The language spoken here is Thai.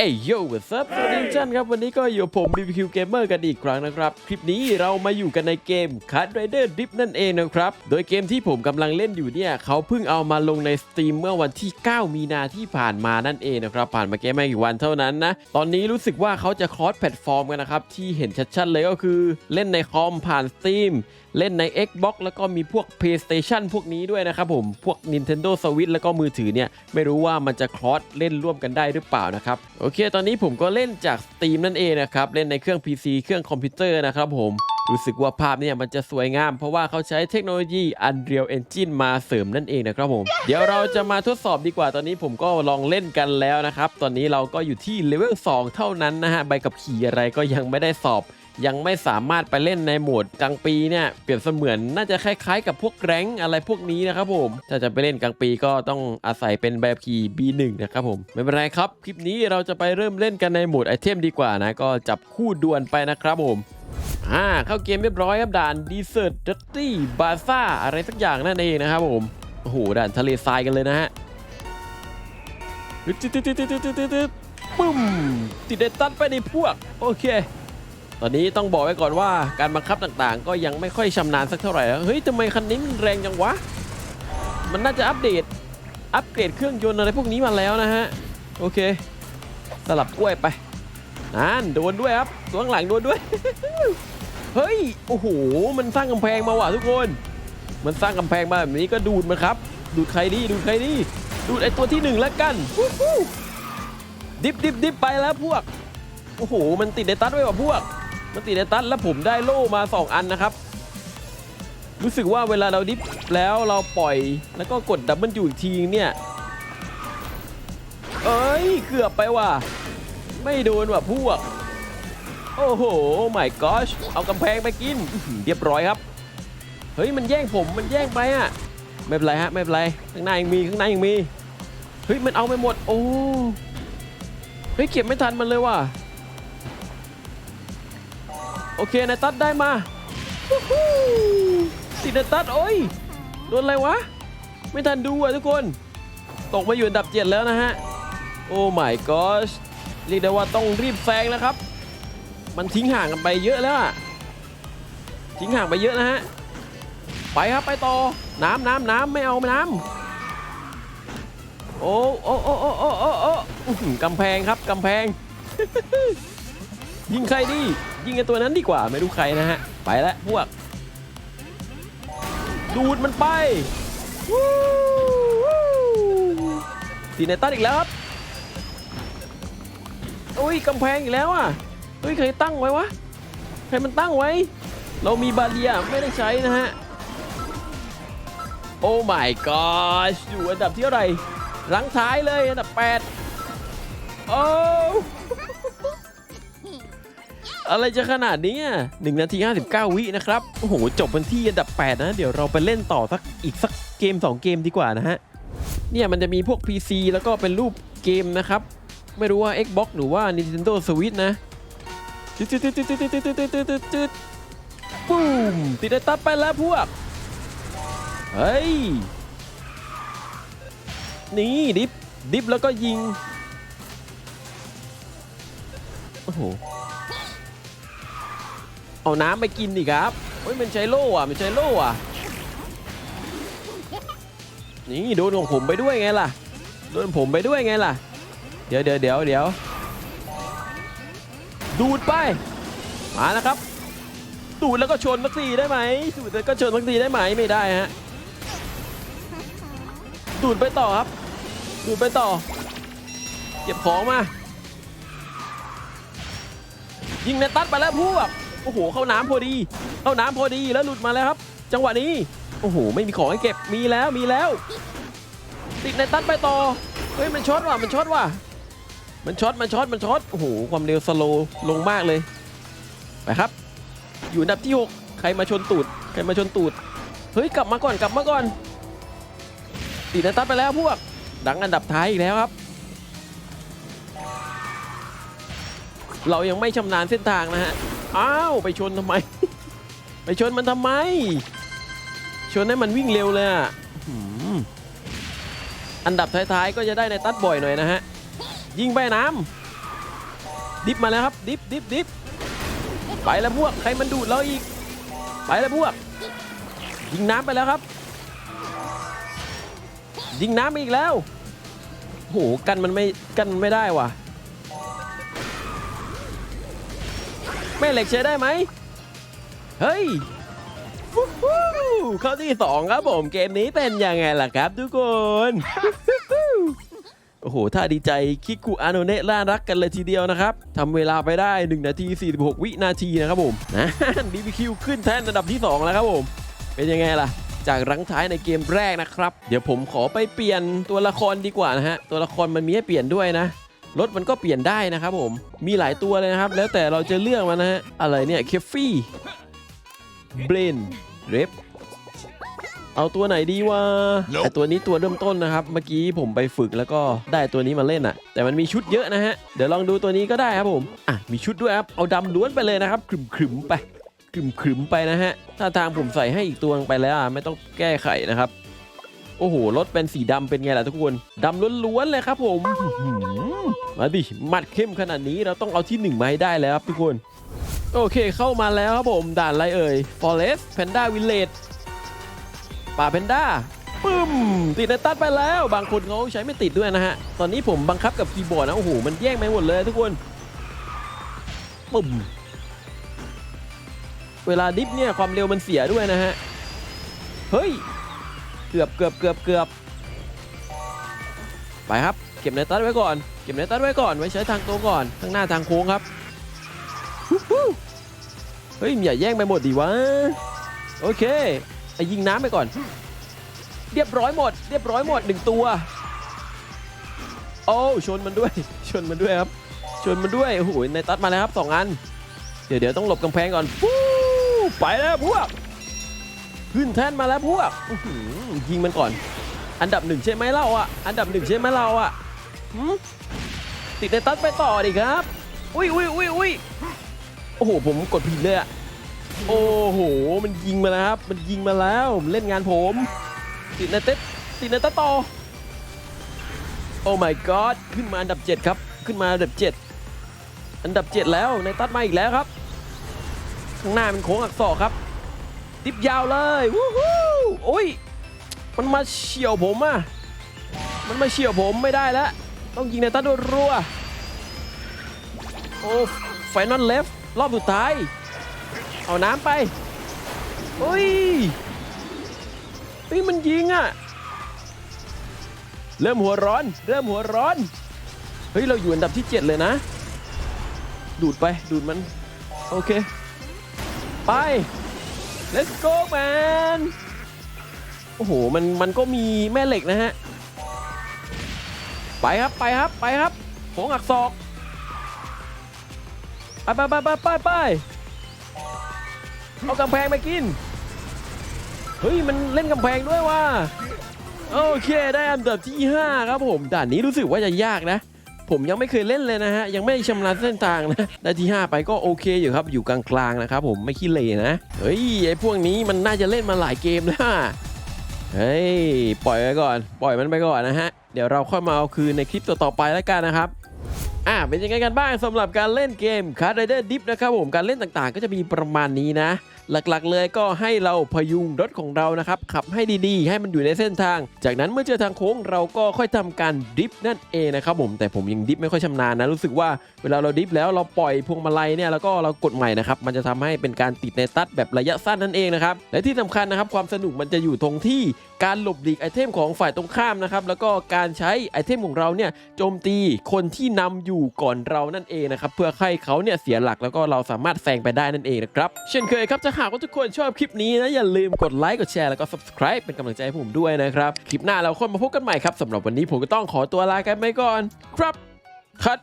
เอ้ยโย่วัสดีสวัสดีทุกท่านครับ วันนี้ก็อยู่กับผม BBQ Gamer กันอีกครั้งนะครับ คลิปนี้เรามาอยู่กันในเกม Card Rider Dip นั่นเองนะครับ โดยเกมที่ผมกำลังเล่นอยู่เนี่ยเขาเพิ่งเอามาลงใน Steam เมื่อวันที่ 9 มีนาที่ผ่านมานั่นเองนะครับ ผ่านมาแค่ไม่กี่วันเท่านั้นนะ ตอนนี้รู้สึกว่าเขาจะคอสแพลตฟอร์มกันนะครับ ที่เห็นชัดๆเลยก็คือ เล่นในคอมผ่าน Steam เล่นใน Xbox แล้วก็มีพวก PlayStation พวกนี้ด้วยนะครับผม พวก Nintendo Switch แล้วก็มือถือเนี่ย ไม่รู้ว่ามันจะคลอสเล่นร่วมกันได้หรือเปล่านะครับ โอเค ตอนนี้ผมก็เล่นจากสตรีมนั่นเองนะครับ เล่นในเครื่อง PC เครื่องคอมพิวเตอร์นะครับผมรู้สึกว่าภาพเนี่ยมันจะสวยงาม เพราะว่าเขาใช้เทคโนโลยี Unreal Engine มาเสริมนั่นเองนะครับผม เดี๋ยวเราจะมาทดสอบดีกว่าตอนนี้ผมก็ลองเล่นกันแล้วนะครับ ตอนนี้เราก็อยู่ที่เลเวล2เท่านั้นนะฮะใบกับขี่อะไรก็ยังไม่ได้สอบ ยังไม่สามารถไปเล่นในโหมดกลางปีเนี่ยเปรียบเสมือนน่าจะคล้ายๆ กับพวกแรงอะไรพวกนี้นะครับผมถ้าจะไปเล่นกลางปีก็ต้องอาศัยเป็นแบบขี่ B1 นะครับผมไม่เป็นไรครับ คลิปนี้เราจะไปเริ่มเล่นกันในโหมดไอเทมดีกว่านะก็จับคู่ดวลไปนะครับผมอ่าเข้าเกมเรียบร้อยครับด่าน Desert Dirty Baza อะไรสักอย่างนั่นเองนะครับผมโอ้โหด่านทะเลทรายกันเลยนะฮะตึ๊ดตึ๊ดตึ๊ดตึ๊ดตึ๊ดตึ๊ดตึ๊ดปุ้มติดเดตันไปในพวก โอเค ตอนนี้ต้องบอกไว้ก่อนว่าการบังคับต่างๆ ก็ยังไม่ค่อยชำนาญสักเท่าไหร่แล้วเฮ้ยทำไมคันนี้มันแรงจังวะ มันน่าจะอัปเดต อัปเกรดเครื่องยนต์อะไรพวกนี้มาแล้วนะฮะ โอเค สลับกล้วยไปนั่นโดนด้วยครับตัวข้างหลังโดนด้วย เฮ้ย โอ้โห มันสร้างกำแพงมาว่ะทุกคน มันสร้างกำแพงมาแบบนี้ก็ดูดมันครับ ดูดใครดีดูดใครดีดูดไอตัวที่หนึ่งแล้วกัน ดิบดิบดิบไปแล้วพวก โอ้โห มันติดในตัดไว้ว่ะพวก มันติดในตัดแล้วผมได้โล่มา 2 อันนะครับ รู้สึกว่าเวลาเราดิฟแล้วเราปล่อยแล้วก็กดดับเบิลยูอีกทีเนี่ย เอ้ย เกือบไปว่ะ ไม่โดนว่ะพวก โอ้โหไม่กอชเอากำแพงไปกิน เรียบร้อยครับ เฮ้ย มันแย่งผมมันแย่งไปอะไม่เป็นไรฮะ ไม่เป็นไรข้างหน้ายังมีข้างหน้ายังมี เฮ้ย มันเอาไปหมด โอ้เฮ้ยเก็บไม่ทันมันเลยว่ะ โอเคนายตัดได้มาวู้ฮู้ติดนายตัดโอ้ยโดนอะไรวะ ไม่ทันดูอะทุกคน ตกมาอยู่อันดับเจ็ดแล้วนะฮะ โอ้ my gosh เรียกได้ว่าต้องรีบแซงนะครับ มันทิ้งห่างกันไปเยอะแล้วอะทิ้งห่างไปเยอะนะฮะ ไปครับไปต่อ น้ำน้ำน้ำไม่เอาน้ำโอ้โอ้โอ้โอ้โอ้โอ้โอ้อื้อหือกำแพงครับกำแพง ยิงใครดี ยิงไอตัวนั้นดีกว่าไม่รู้ใครนะฮะ ไปแล้วพวก ดูดมันไปวู้ตีในตันอีกแล้วครับอุ้ยกำแพงอีกแล้วอะเฮ้ยใครตั้งไว้วะใครมันตั้งไว้ เรามีบาเรียไม่ได้ใช้นะฮะ โอ้ my god อยู่อันดับที่เท่าไรหลังท้ายเลยอันดับ 8 โอ้ อะไรจะขนาดนี้หนึ่งนาที 59 วินะครับ โอ้โห จบเป็นที่อันดับ 8 นะ เดี๋ยวเราไปเล่นต่อสักอีกสักเกม 2 เกมดีกว่านะฮะ เนี่ยมันจะมีพวก PC แล้วก็เป็นรูปเกมนะครับ ไม่รู้ว่า Xbox หรือว่า Nintendo Switch นะปุ้มติดตับไปแล้วพวก เฮ้ย นี่ดิฟดิฟแล้วก็ยิง โอ้โห เอาน้ำไปกินดิครับเฮ้ยมันใช้โล่อะมันใช้โล่อะนี่โดนของผมไปด้วยไงล่ะ โดนผมไปด้วยไงล่ะ เดี๋ยวเดี๋ยวเดี๋ยวเดี๋ยวดูดไป มานะครับ ดูดแล้วก็ชนสักทีได้ไหมดูดแล้วก็ชนสักทีได้ไหมไม่ได้ฮะ ดูดไปต่อครับ ดูดไปต่อ เก็บของมา ยิงในตัดไปแล้วพวก โอ้โห เข้าน้ำพอดี เข้าน้ำพอดีแล้วหลุดมาแล้วครับ จังหวะนี้ โอ้โห ไม่มีของให้เก็บ มีแล้ว มีแล้ว ติดในตัดไปต่อ เฮ้ย มันช็อตว่ะ มันช็อตว่ะ มันช็อต มันช็อต มันช็อต โอ้โห ความเร็วสโลว์ลงมากเลย ไปครับ อยู่อันดับที่ 6 ใครมาชนตูด ใครมาชนตูด เฮ้ย กลับมาก่อน กลับมาก่อน ติดในตัดไปแล้วพวก ดังอันดับท้ายอีกแล้วครับเรายังไม่ชำนาญเส้นทางนะฮะ อ้าวไปชนทำไม ไปชนมันทำไม ชนให้มันวิ่งเร็วเลยอะอื้อหืออันดับท้ายๆก็จะได้ในตัดบ่อยหน่อยนะฮะ ยิงไปน้ดิฟมาแล้วครับ ดิฟดิฟดิฟไปแล้วพวก ใครมันดูดเราอีก ไปแล้วพวก ยิงน้ำไปแล้วครับ ยิงน้ำอีกแล้วโหกันมันไม่กันมันไม่ได้ว่ะ แม่เหล็กใช้ได้ไหม เฮ้ยฟู้ฮู้เข้าที่สองครับผมเกมนี้เป็นยังไงล่ะครับทุกคนโอ้โห ถ้าดีใจคิคุอาโนเนะล่ารักกันเลยทีเดียวนะครับ ทำเวลาไปได้ 1 นาที 46 วินาทีนะครับผมนะ BBQ ขึ้นแท่นอันดับที่ 2 แล้วครับผม เป็นยังไงล่ะ จากรังท้ายในเกมแรกนะครับ เดี๋ยวผมขอไปเปลี่ยนตัวละครดีกว่านะฮะ ตัวละครมันมีให้เปลี่ยนด้วยนะ รถมันก็เปลี่ยนได้นะครับผม มีหลายตัวเลยนะครับ แล้วแต่เราจะเลือกมันนะฮะ อะไรเนี่ยเคฟฟี่เบรนเรฟเอาตัวไหนดีวะ Nope แต่ตัวนี้ตัวเริ่มต้นนะครับ เมื่อกี้ผมไปฝึกแล้วก็ได้ตัวนี้มาเล่นอะ แต่มันมีชุดเยอะนะฮะ เดี๋ยวลองดูตัวนี้ก็ได้ครับผม อะ มีชุดด้วยครับ เอาดำล้วนไปเลยนะครับขรึมขรึมๆไปขรึมขรึมๆไปนะฮะ ถ้าทางผมใส่ให้อีกตัวไปแล้วอะไม่ต้องแก้ไขนะครับ โอ้โห รถเป็นสีดำเป็นไงล่ะทุกคนดำล้วนๆเลยครับผมอื้อหือมาดิหมัดเข้มขนาดนี้เราต้องเอาที่หนึ่งมาให้ได้แล้วครับทุกคน โอเคเข้ามาแล้วครับผมด่านอะไรเอ่ย Forest Panda Village ป่าแพนด้าปึ้มติดในตัดไปแล้ว บางคนเขาใช้ไม่ติดด้วยนะฮะ ตอนนี้ผมบังคับกับคีย์บอร์ดนะโอ้โหมันแย่งไปหมดเลยทุกคนปึ้มเวลาดิฟเนี่ยความเร็วมันเสียด้วยนะฮะ เฮ้ย เกือบเกือบเกือบเกือบไปครับ เก็บในตัดไว้ก่อน เก็บในตัดไว้ก่อน ไว้ใช้ทางตรงก่อน ข้างหน้าทางโค้งครับฮู้ฮู้เฮ้ยอย่าแย่งไปหมดดิวะ โอเคไอยิงน้ำไปก่อน เรียบร้อยหมด เรียบร้อยหมดหนึ่งตัว โอ้ชนมันด้วย ชนมันด้วยครับ ชนมันด้วย โอ้โหในตัดมาแล้วครับสองอัน เดี๋ยวเดี๋ยวต้องหลบกำแพงก่อนไปแล้วพวก ขึ้นแท่นมาแล้วพวกยิงมันก่อน อันดับหนึ่งใช่ไหมเราอะ อันดับหนึ่งใช่ไหมเราอะติดในตัดไปต่อดิครับ อุ้ยอุ้ยอุ้ยอุ้ยโอ้โห ผมกดผิดเลยอะ โอ้โห มันยิงมาแล้วครับ มันยิงมาแล้ว มันเล่นงานผม ติดในเต็ดติดในตะต่อ โอ้ my god ขึ้นมาอันดับ 7 ครับ ขึ้นมาอันดับ 7 อันดับ 7 แล้ว ในตัดมาอีกแล้วครับ ข้างหน้าเป็นโค้งอักษรครับ ดิบยาวเลยวู้ฮู้โอ้ยมันมาเฉียวผมอะมันมาเฉียวผมไม่ได้แล้ว ต้องยิงในตัดรัวโอ้ไฟนอลเลฟรอบสุดท้าย เอาน้ำไปเฮ้ยเฮ้ยมันยิงอะเริ่มหัวร้อน เริ่มหัวร้อน เฮ้ย เราอยู่อันดับที่ 7 เลยนะ ดูดไป ดูดมัน โอเค ไป let's go man โอ้โห มัน มันก็มีแม่เหล็กนะฮะ ไปครับ ไปครับ ไปครับโขงอักศอกไปไปไปไปไปไปเอากำแพงไปกิน เฮ้ย มันเล่นกำแพงด้วยว่ะ โอเค ได้อันดับที่ 5 ครับผม ด่านนี้รู้สึกว่าจะยากนะ ผมยังไม่เคยเล่นเลยนะฮะ ยังไม่ชำนาญเส้นทางนะ ได้ที่ 5 ไปก็โอเคอยู่ครับ อยู่กลางๆนะครับผมไม่ขี้เหร่นะ เฮ้ยไอพวกนี้มันน่าจะเล่นมาหลายเกมแล้วเฮ้ยปล่อยไว้ก่อน ปล่อยมันไปก่อนนะฮะ เดี๋ยวเราค่อยมาเอาคืนในคลิปต่อๆไปแล้วกันนะครับอ่าเป็นยังไงกันบ้างสำหรับการเล่นเกม Card Rider Dip นะครับผมการเล่นต่างๆ ก็จะมีประมาณนี้นะ หลักๆ เลยก็ให้เราพยุงรถของเรานะครับขับให้ดีๆ ให้มันอยู่ในเส้นทาง จากนั้นเมื่อเจอทางโค้งเราก็ค่อยทำการดิฟนั่นเองนะครับผมแต่ผมยังดิฟไม่ค่อยชำนาญนะรู้สึกว่าเวลาเราดิฟแล้วเราปล่อยพวงมาลัยเนี่ยแล้วก็เรากดใหม่นะครับมันจะทำให้เป็นการติดในตัดแบบระยะสั้นนั่นเองนะครับและที่สำคัญนะครับความสนุกมันจะอยู่ตรงที่การหลบหลีกไอเทมของฝ่ายตรงข้ามนะครับแล้วก็การใช้ไอเทมของเราเนี่ยโจมตีคนที่นำอยู่ก่อนเรานั่นเองนะครับเพื่อให้เขาเนี่ยเสียหลักแล้วก็เราสามารถแซงไปได้นั่นเองนะครับเช่นเคยครับถ้าหากว่าทุกคนชอบคลิปนี้นะ อย่าลืมกดไลค์กดแชร์แล้วก็ subscribe เป็นกำลังใจให้ผมด้วยนะครับ คลิปหน้าเราค่อยมาพบกันใหม่ครับสำหรับวันนี้ผมก็ต้องขอตัวลากันไปก่อน ครับคัด